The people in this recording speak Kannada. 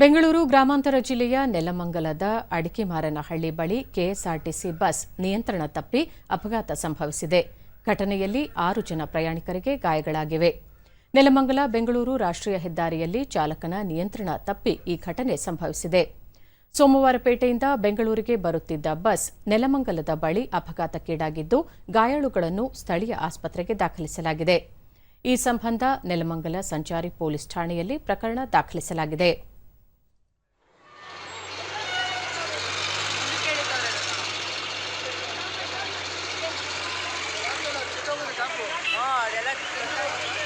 ಬೆಂಗಳೂರು ಗ್ರಾಮಾಂತರ ಜಿಲ್ಲೆಯ ನೆಲಮಂಗಲದ ಅಡಿಕೆಮಾರನಹಳ್ಳಿ ಬಳಿ ಕೆಎಸ್ಆರ್ಟಿಸಿ ಬಸ್ ನಿಯಂತ್ರಣ ತಪ್ಪಿ ಅಪಘಾತ ಸಂಭವಿಸಿದೆ. ಘಟನೆಯಲ್ಲಿ ಆರು ಜನ ಪ್ರಯಾಣಿಕರಿಗೆ ಗಾಯಗಳಾಗಿವೆ. ನೆಲಮಂಗಲ ಬೆಂಗಳೂರು ರಾಷ್ಟ್ರೀಯ ಹೆದ್ದಾರಿಯಲ್ಲಿ ಚಾಲಕನ ನಿಯಂತ್ರಣ ತಪ್ಪಿ ಈ ಘಟನೆ ಸಂಭವಿಸಿದೆ. ಸೋಮವಾರಪೇಟೆಯಿಂದ ಬೆಂಗಳೂರಿಗೆ ಬರುತ್ತಿದ್ದ ಬಸ್ ನೆಲಮಂಗಲದ ಬಳಿ ಅಪಘಾತಕ್ಕೀಡಾಗಿದ್ದು ಗಾಯಾಳುಗಳನ್ನು ಸ್ಥಳೀಯ ಆಸ್ಪತ್ರೆಗೆ ದಾಖಲಿಸಲಾಗಿದೆ. ಈ ಸಂಬಂಧ ನೆಲಮಂಗಲ ಸಂಚಾರಿ ಪೊಲೀಸ್ ಠಾಣೆಯಲ್ಲಿ ಪ್ರಕರಣ ದಾಖಲಿಸಲಾಗಿದೆ. เดี๋ยว